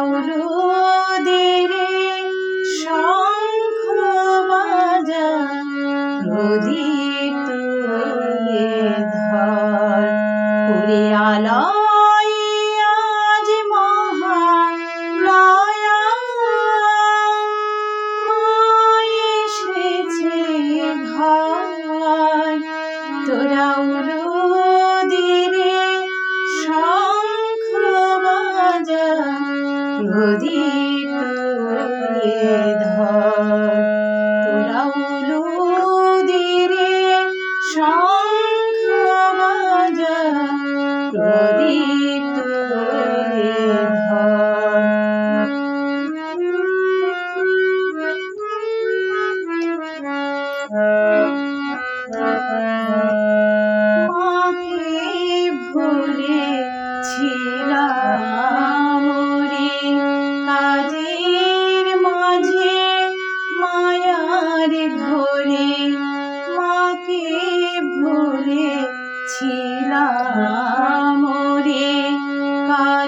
মাউরুদের শঙ্খ বাজা প্রদীপ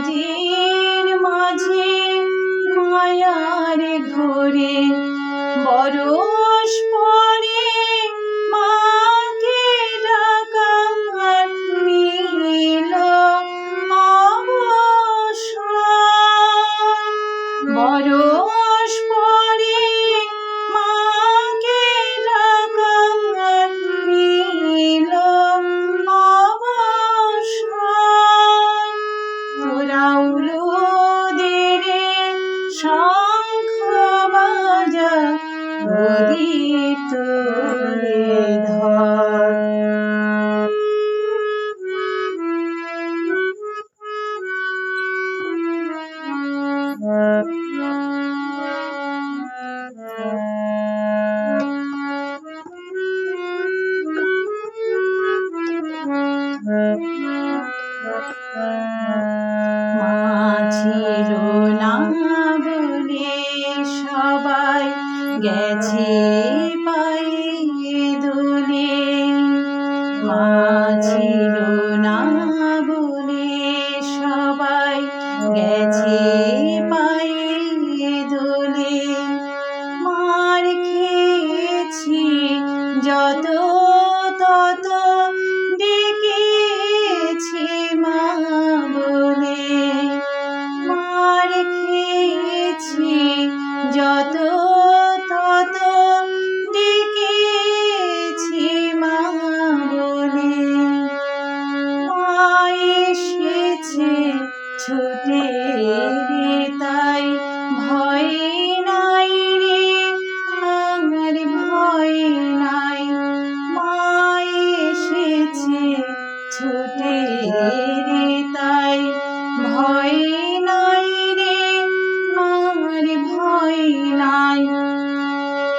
কাজের মাঝে মায়ার ঘরে বরস পরে মা ছিল বলে সবাই গেছে পাই দোলে। মাঝির বলে সবাই গেছে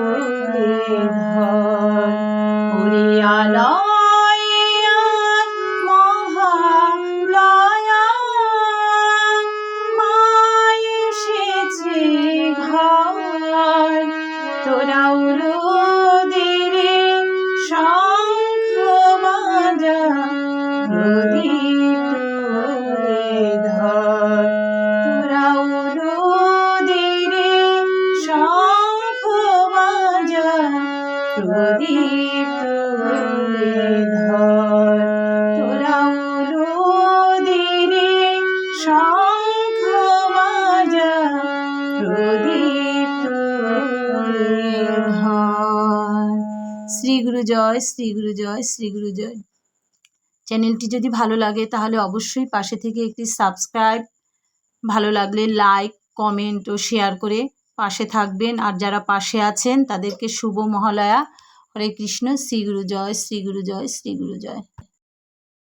Holy Heart. শ্রী গুরু জয়, শ্রী গুরু জয়, শ্রী গুরু জয়। চ্যানেলটি যদি ভালো লাগে, তাহলে অবশ্যই পাশে থেকে একটি সাবস্ক্রাইব, ভালো লাগলে লাইক, কমেন্ট ও শেয়ার করে পাশে থাকবেন। আর যারা পাশে আছেন, তাদেরকে শুভ মহালয়া। হরে কৃষ্ণ, শ্রী গুরু জয়, শ্রী গুরু জয়, শ্রী গুরু জয়।